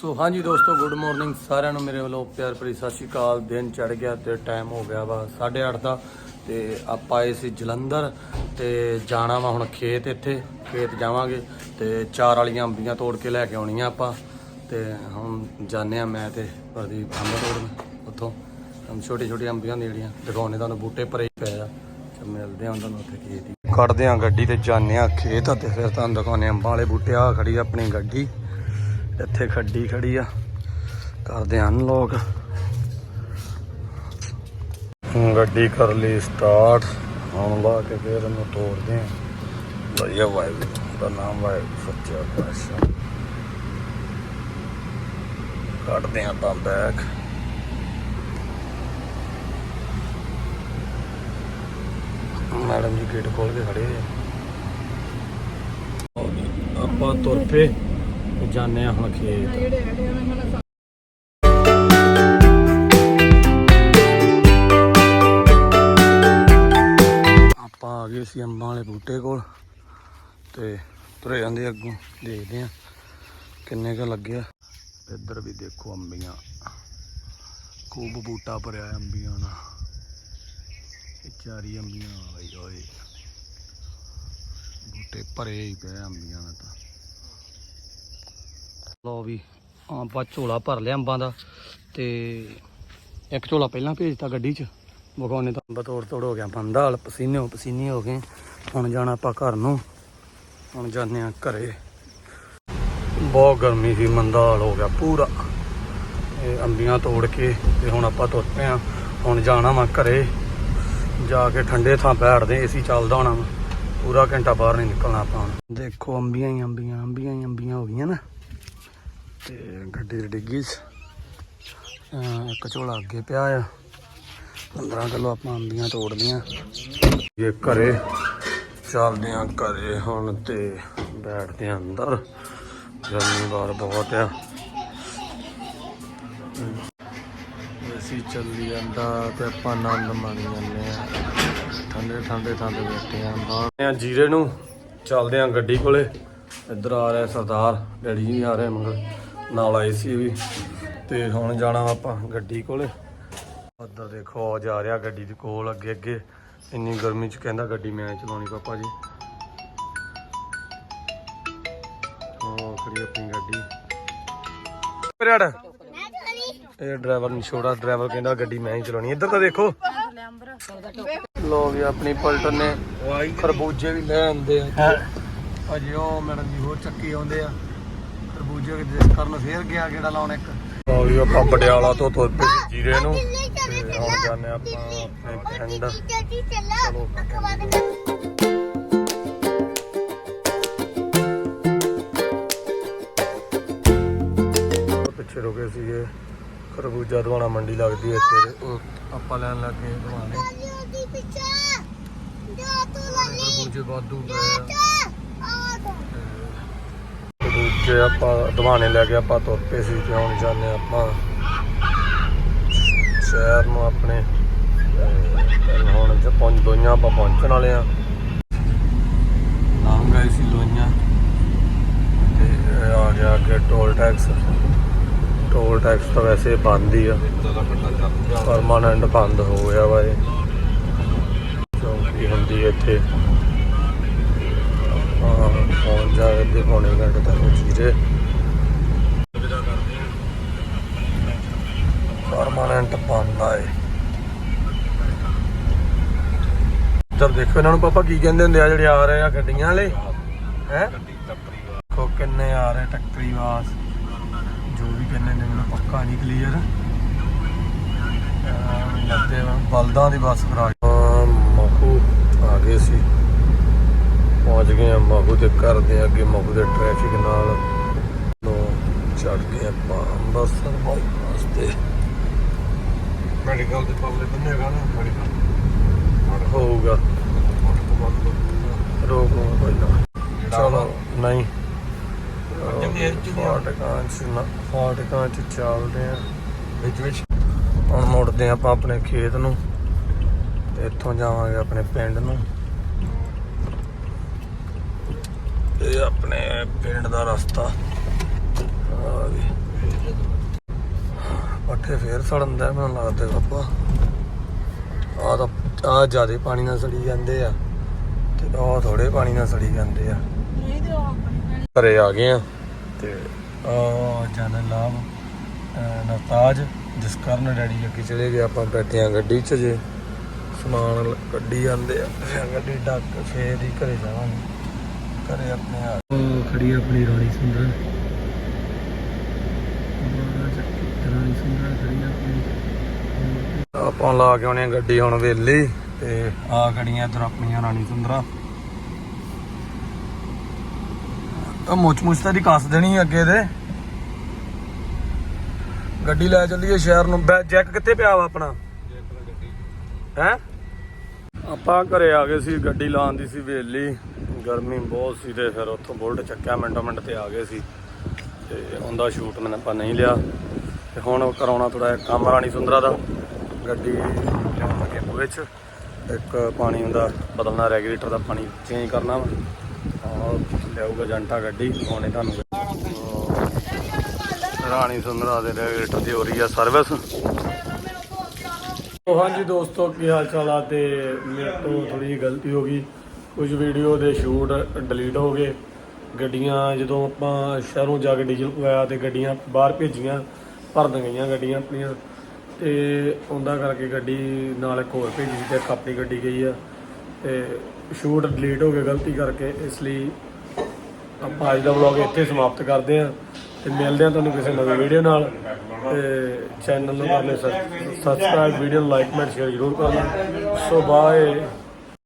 ਸੋ ਹਾਂਜੀ ਦੋਸਤੋ good morning ਸਾਰਿਆਂ ਨੂੰ। ਮੇਰੇ ਵੱਲੋਂ ਪਿਆਰ ਭਰੀ ਸਤਿ ਸ਼੍ਰੀ ਅਕਾਲ। ਦਿਨ ਚੜ ਗਿਆ ਤੇ ਟਾਈਮ ਹੋ ਗਿਆ ਵਾ 8:30 ਦਾ ਤੇ ਆਪਾਂ ਆਏ ਸੀ ਜਲੰਧਰ ਤੇ ਜਾਣਾ ਵਾ ਹੁਣ ਖੇਤ ਇੱਥੇ। ਖੇਤ ਜਾਵਾਂਗੇ ਤੇ ਚਾਰ ਵਾਲੀਆਂ ਅੰਬੀਆਂ ਤੋੜ ਕੇ ਲੈ ਕੇ ਆਉਣੀਆਂ ਆਪਾਂ। ਤੇ ਹੁਣ ਜਾਣੇ ਆ ਮੈਂ ਤੇ ਪ੍ਰਦੀਪ ਅੰਬ ਤੋੜਨ ਉੱਥੋਂ। ਹਮ ਛੋਟੀ ਛੋਟੀ ਅੰਬੀਆਂ ਨੇ ਜਿਹੜੀਆਂ, ਦਿਖਾਉਣੇ ਤੁਹਾਨੂੰ ਬੂਟੇ ਭਰੇ ਹੀ ਪਏ ਆ। ਤੇ ਮਿਲਦੇ ਆ ਤੁਹਾਨੂੰ ਉੱਥੇ ਖੇਤ ਹੀ। ਕੱਢਦੇ ਆ ਗੱਡੀ ਤੇ ਜਾਣੇ ਆ ਖੇਤ ਤੇ ਫਿਰ ਤੁਹਾਨੂੰ ਦਿਖਾਉਣੇ ਅੰਬਾਂ ਵਾਲੇ ਬੂਟੇ। ਆ ਖੜੀ ਆ ਆਪਣੀ ਗੱਡੀ। ਇੱਥੇ ਖੱਡੀ ਖੜੀ ਆ। ਕਰਦੇ ਹਨ ਲੋਕ ਗੱਡੀ ਕਰ ਲਈ ਸਟਾਰਟ ਹੁਣ ਲਾ ਕੇ ਫੇਰ ਇਹਨੂੰ ਤੋੜਦੇ ਆ। ਵਧੀਆ ਵਾਹਿਗੁਰੂ ਦਾ ਨਾਮ ਵਾਹਿਗੁਰੂ, ਸੱਚਾ ਪਾਤਸ਼ਾਹ। ਕੱਢਦੇ ਆ ਤਾਂ ਬੈਗ ਮੈਡਮ ਜੀ ਗੇਟ ਖੋਲ ਕੇ ਖੜੇ ਆ। ਆਪਾਂ ਤੁਰ ਪਏ। ਤੇ ਜਾਂਦੇ ਆ ਹੁਣ ਖੇਤ। ਆਪਾਂ ਆ ਗਏ ਸੀ ਅੰਬਾਂ ਵਾਲੇ ਬੂਟੇ ਕੋਲ ਤੇ ਤੁਰੇ ਜਾਂਦੇ ਅੱਗੋਂ ਦੇਖਦੇ ਆ ਕਿੰਨੇ ਕ ਲੱਗਿਆ ਇੱਧਰ ਵੀ ਦੇਖੋ ਅੰਬੀਆਂ ਖੂਬ ਬੂਟਾ ਭਰਿਆ ਅੰਬੀਆਂ ਦਾ। ਇਹ ਚਾਰੀ ਅੰਬੀਆਂ ਆਈ ਓਏ। ਬੂਟੇ ਭਰੇ ਹੀ ਪਏ ਅੰਬੀਆਂ ਨਾਲ ਤਾਂ। ਲੋ ਵੀ ਆਪਾਂ ਝੋਲਾ ਭਰ ਲਿਆ ਅੰਬਾਂ ਦਾ ਤੇ ਇੱਕ ਝੋਲਾ ਪਹਿਲਾਂ ਭੇਜਤਾ ਗੱਡੀ 'ਚ। ਬਗਾਉਨੇ ਤਾਂ ਅੰਬ ਤੋੜ ਤੋੜ ਹੋ ਗਿਆ ਬੰਦਾ ਹਾਲ ਪਸੀਨੇ ਹੋ ਪਸੀਨੇ ਹੋ ਗਏ। ਹੁਣ ਜਾਣਾ ਆਪਾਂ ਘਰ ਨੂੰ। ਹੁਣ ਜਾਂਦੇ ਆ ਘਰੇ। ਬਹੁਤ ਗਰਮੀ ਸੀ ਮੰਦਾ ਹਾਲ ਹੋ ਗਿਆ ਪੂਰਾ। ਇਹ ਅੰਬੀਆਂ ਤੋੜ ਕੇ ਤੇ ਹੁਣ ਆਪਾਂ ਤੁਰ ਪਏ ਆ ਹੁਣ ਜਾਣਾ ਵਾ ਘਰੇ। ਜਾ ਕੇ ਠੰਡੇ ਥਾਂ ਬੈਠਦੇ, ਏਸੀ ਚੱਲਦਾ ਹੋਣਾ ਵਾ। ਪੂਰਾ ਘੰਟਾ ਬਾਹਰ ਨਹੀਂ ਨਿਕਲਣਾ ਆਪਾਂ ਹੁਣ। ਦੇਖੋ ਅੰਬੀਆਂ ਹੀ ਅੰਬੀਆਂ ਅੰਬੀਆਂ ਹੀ ਅੰਬੀਆਂ ਹੋ ਗਈਆਂ ਨਾ। ਤੇ ਗੱਡੀ ਦੀ ਡਿੱਗੀ 'ਚ ਇੱਕ ਝੋਲਾ ਅੱਗੇ ਪਿਆ ਆ। 15 ਕਿਲੋ ਆਪਾਂ ਅੰਬੀਆਂ ਤੋੜ ਲੀਆਂ ਇਹ ਘਰੇ ਚੱਲਦੇ ਆ, ਘਰੇ ਹੁਣ ਤੇ ਬੈਠਦੇ ਆ ਅੰਦਰ। ਗਰਮੀ ਬਾਹਰ ਬਹੁਤ ਆ। ਅਸੀਂ ਚੱਲੀ ਜਾਂਦਾ ਤੇ ਆਪਾਂ ਆਨੰਦ ਮਾਣੀ ਜਾਂਦੇ ਆ। ਠੰਡੇ ਠੰਡੇ ਥਾਂ ਤੇ ਬੈਠੇ ਆ ਬਾਹਰ। ਆ ਜੀਰੇ ਨੂੰ ਚੱਲਦੇ ਆ ਗੱਡੀ ਕੋਲੇ। ਇੱਧਰ ਆ ਰਿਹਾ ਸਰਦਾਰ, ਡੈਡੀ ਜੀ ਆ ਰਹੇ ਮਗਰ ਨਾਲ ਆਏ ਸੀ ਵੀ ਤੇ ਹੁਣ ਜਾਣਾ ਆਪਾਂ ਗੱਡੀ ਕੋਲੇ। ਉੱਧਰ ਦੇਖੋ ਜਾ ਰਿਹਾ ਗੱਡੀ ਦੇ ਕੋਲ ਅੱਗੇ ਅੱਗੇ। ਇੰਨੀ ਗਰਮੀ ਚ ਕਹਿੰਦਾ ਗੱਡੀ ਮੈਂ ਚਲਾਉਣੀ ਪਾਪਾ ਜੀ। ਉਹ ਖੜੀ ਆਪਣੀ ਗੱਡੀ। ਪਰੜ ਇਹ ਡਰਾਈਵਰ ਨੂੰ ਛੋੜਾ ਡਰਾਈਵਰ ਕਹਿੰਦਾ ਗੱਡੀ ਮੈਂ ਹੀ ਚਲਾਉਣੀ। ਇੱਧਰ ਤਾਂ ਦੇਖੋ। ਲੋਕ ਵੀ ਆਪਣੀ ਪਲਟਨ ਨੇ ਖਰਬੂਜੇ ਵੀ ਲੈ ਆਉਂਦੇ ਆ। ਅਜੇ ਉਹ ਮੈਡਮ ਜੀ ਹੋਰ ਚੱਕੀ ਆਉਂਦੇ ਆ। ਖਰਬੂਜੇ ਜਿਸ ਕਰਨ ਫੇਰ ਗਿਆ ਗੇੜਾ ਲਾਉਣ ਇੱਕ। ਲਓ ਜੀ ਆਪਾਂ ਪਟਿਆਲਾ ਤੋਂ ਤੁਰ ਪਏ ਸੀ ਜੀਰੇ ਨੂੰ। ਤੇ ਹੁਣ ਜਾਂਦੇ ਆਪਾਂ ਆਪਣੇ ਪਿੰਡ। ਚਲੋ ਪਿੱਛੇ ਰੁਕੇ ਸੀਗੇ। ਖਰਬੂਜਾ ਦਵਾਣਾ ਮੰਡੀ ਲੱਗਦੀ ਹੈ ਇੱਥੇ। ਉਹ ਆਪਾਂ ਲੈਣ ਲੱਗੇ ਦਵਾਣੇ ਖਰਬੂਜੇ ਵਾਧੂ ਪਏ ਆ। ਦੂਜੇ ਆਪਾਂ ਦਵਾਨੇ ਲੈ ਕੇ ਆਪਾਂ ਤੁਰ ਪਏ ਸੀ ਤੇ ਹੁਣ ਜਾਂਦੇ ਆਪਾਂ ਸ਼ਹਿਰ ਨੂੰ ਆਪਣੇ ਹੁਣ ਜੇ ਪਹੁੰਚ ਦੋਈਆਂ ਆਪਾਂ ਪਹੁੰਚਣ ਵਾਲੇ ਆ ਨਾਮ ਗਏ ਸੀ ਲੋਈਆਂ ਤੇ ਆ ਗਿਆ ਕਿ ਟੋਲ ਟੈਕਸ ਟੋਲ ਟੈਕਸ ਤਾਂ ਵੈਸੇ ਬੰਦ ਹੀ ਆ। ਪਰਮਾਨੈਂਟ ਬੰਦ ਹੋ ਗਿਆ ਵਾ ਇਹ। ਚੌਂਕੀ ਹੁੰਦੀ ਇੱਥੇ ਪਹੁੰਚ ਜਾ ਕੇ ਘੰਟੇ ਤੱਕ ਜੀਰੇ। ਪਰਮਾਨੈਂਟ ਬੰਦਾ ਏ ਇੱਧਰ ਦੇਖੋ ਇਹਨਾਂ ਨੂੰ ਪਾਪਾ ਕੀ ਕਹਿੰਦੇ ਹੁੰਦੇ ਆ ਜਿਹੜੇ ਆ ਰਹੇ ਆ ਗੱਡੀਆਂ ਵਾਲੇ। ਹੈ? ਦੇਖੋ ਕਿੰਨੇ ਆ ਰਹੇ ਟੱਕਰੀ ਵਾਸ। ਜੋ ਵੀ ਕਹਿੰਦੇ ਨੇ ਮੈਨੂੰ ਪੱਕਾ ਨਹੀਂ ਕਲੀਅਰ ਲੱਗਦੇ ਬਲਦਾਂ ਦੀ ਬੱਸ ਕਰਾ ਮਖੂ ਆ ਗਏ ਸੀ। ਪਹੁੰਚ ਗਏ ਆ ਮਹੂ ਦੇ ਘਰ ਦੇ ਅੱਗੇ ਮਹੂ ਦੇ ਟ੍ਰੈਫਿਕ ਨਾਲ। ਨੂੰ ਚੜ ਗਏ ਆਪਾਂ ਅੰਮ੍ਰਿਤਸਰ ਬਾਈਪਾਸ ਤੇ। ਮੈਡੀਕਲ ਦੇ ਪਾਵਲੇ ਬੰਨੇ ਹੈਗਾ ਨਾ ਮੈਡੀਕਲ ਹੋਊਗਾ। ਰੋਕ ਨਾ ਚਲੋ ਨਹੀਂ। ਫਾਟਕਾਂ ਚ ਨਾ ਫਾਟਕਾਂ ਚ ਚੱਲਦੇ ਆ ਵਿੱਚ ਵਿੱਚ। ਹੁਣ ਮੁੜਦੇ ਆਪਾਂ ਆਪਣੇ ਖੇਤ ਨੂੰ। ਤੇ ਇੱਥੋਂ ਜਾਵਾਂਗੇ ਆਪਣੇ ਪਿੰਡ ਨੂੰ। ਇਹ ਆਪਣੇ ਪਿੰਡ ਦਾ ਰਸਤਾ। ਆ ਵੀ। ਇੱਥੇ ਫੇਰ ਸੜਨ ਦਾ ਮੈਨੂੰ ਲੱਗਦਾ ਪਾਪਾ ਆ ਤਾਂ ਆ ਜਿਆਦੇ ਪਾਣੀ ਨਾਲ ਸੜੀ ਜਾਂਦੇ ਆ। ਤੇ ਆ ਥੋੜੇ ਪਾਣੀ ਨਾਲ ਸੜੀ ਜਾਂਦੇ ਆ। ਘਰੇ ਆ ਗਏ ਆ। ਤੇ ਆ ਜਨ ਲਾਭ, ਅਹ ਜਿਸ ਕਾਰਨ ਡੈਡੀ ਅੱਗੇ ਚਲੇ ਗਏ, ਆਪਾਂ ਬੈਠੇ ਆ ਗੱਡੀ 'ਚ ਜੇ। ਸਮਾਨ ਲ- ਕੱਢੀ ਜਾਂਦੇ ਆ। ਫਿਰ ਗੱਡੀ ਡੱਕ ਫੇਰ ਹੀ ਘਰੇ ਜਾਵਾਂਗੇ। ਘਰੇ ਆਪਣੇ ਆ। ਉਹ ਖੜੀ ਆ ਆਪਣੀ ਰਾਣੀ ਸੁੰਦਰ। ਰਾਣੀ ਸੁੰਦਰ ਖੜੀ ਆ ਆਪਣੀ ਆਪਾਂ ਲਾ ਕੇ ਆਉਣੇ ਗੱਡੀ ਹੁਣ ਵੇਲੀ ਤੇ ਆ ਖੜੀਆਂ ਇਧਰ ਆਪਣੀਆਂ ਰਾਣੀ ਸੁੰਦਰਾ। ਆ ਮੁੱਚ ਮੁੱਚ ਤਾਂ ਦੀ ਕੱਸ ਦੇਣੀ ਅੱਗੇ ਦੇ। ਗੱਡੀ ਲੈ ਚੱਲੀਏ ਸ਼ਹਿਰ ਨੂੰ। ਬੈ- ਜੈਕ ਕਿੱਥੇ ਪਿਆ ਵਾ ਆਪਣਾ? ਹੈ? ਆਪਾਂ ਘਰੇ ਆ ਗਏ ਸੀ ਗੱਡੀ ਲਾਉਣ ਦੀ ਸੀ ਵੇਲੀ। ਗਰਮੀ ਬਹੁਤ ਸੀ ਤੇ ਫਿਰ ਉੱਥੋਂ ਬੁਲਟ ਚੱਕਿਆ, ਮਿੰਟੋ ਮਿੰਟ ਤੇ ਆ ਗਏ ਸੀ। ਤੇ ਉਹਦਾ ਸ਼ੂਟ ਮੈਂ ਆਪਾਂ ਨਹੀਂ ਲਿਆ। ਤੇ ਹੁਣ ਕਰਾਉਣਾ ਥੋੜਾ ਕੰਮ ਰਾਣੀ ਸੁੰਦਰਾ ਦਾ। ਗੱਡੀ ਲਿਆਉਣ ਲੱਗੇ ਬੂਹੇ ਇੱਕ ਪਾਣੀ ਹੁੰਦਾ ਬਦਲਣਾ, ਰੈਗੂਲੇਟਰ ਦਾ ਪਾਣੀ ਚੇਂਜ ਕਰਨਾ ਵਾ। ਹਾਂ ਲਿਆਊਗਾ ਜੰਟਾ ਗੱਡੀ, ਹੁਣੇ ਤੁਹਾਨੂੰ ਰਾਣੀ ਸੁੰਦਰਾ ਦੇ ਰੈਗੂਲੇਟਰ ਦੀ ਹੋ ਰਹੀ ਆ ਸਰਵਿਸ ਹਾਂਜੀ ਦੋਸਤੋ, ਕੀ ਹਾਲ ਚਾਲ ਆ? ਤੇ ਮੇਰੇ ਤੋਂ ਥੋੜੀ ਜਿਹੀ ਗਲਤੀ ਹੋ ਗਈ। ਕੁਝ ਵੀਡੀਓ ਦੇ ਸ਼ੂਟ ਡਿਲੀਟ ਹੋ ਗਏ। ਗੱਡੀਆਂ ਜਦੋਂ ਆਪਾਂ ਸ਼ਹਿਰੋਂ ਜਾ ਕੇ ਡੀਜ਼ਲ ਪਵਾਇਆ ਤੇ ਗੱਡੀਆਂ ਬਾਹਰ ਭੇਜੀਆਂ, ਭਰਨ ਗਈਆਂ ਗੱਡੀਆਂ ਆਪਣੀਆਂ। ਤੇ ਉਹਦਾ ਕਰਕੇ ਗੱਡੀ ਨਾਲ ਇੱਕ ਹੋਰ ਭੇਜੀ ਸੀ ਤੇ ਇੱਕ ਆਪਣੀ ਗੱਡੀ ਗਈ ਆ। ਤੇ ਸ਼ੂਟ ਡਿਲੀਟ ਹੋ ਗਏ ਗਲਤੀ ਕਰਕੇ, ਇਸ ਲਈ ਆਪਾਂ ਅੱਜ ਦਾ ਵਲੌਗ ਇੱਥੇ ਸਮਾਪਤ ਕਰਦੇ ਹਾਂ। ਤੇ ਮਿਲਦੇ ਹਾਂ ਤੁਹਾਨੂੰ ਕਿਸੇ ਨਵੀਂ ਵੀਡੀਓ ਨਾਲ। ਤੇ ਚੈਨਲ ਨੂੰ ਕਰਨੇ ਸਬਸਕ੍ਰਾਈਬ ਵੀਡੀਓ ਨੂੰ ਲਾਈਕ ਮੈਂਟ ਸ਼ੇਅਰ ਜ਼ਰੂਰ ਕਰਨਾ। So bye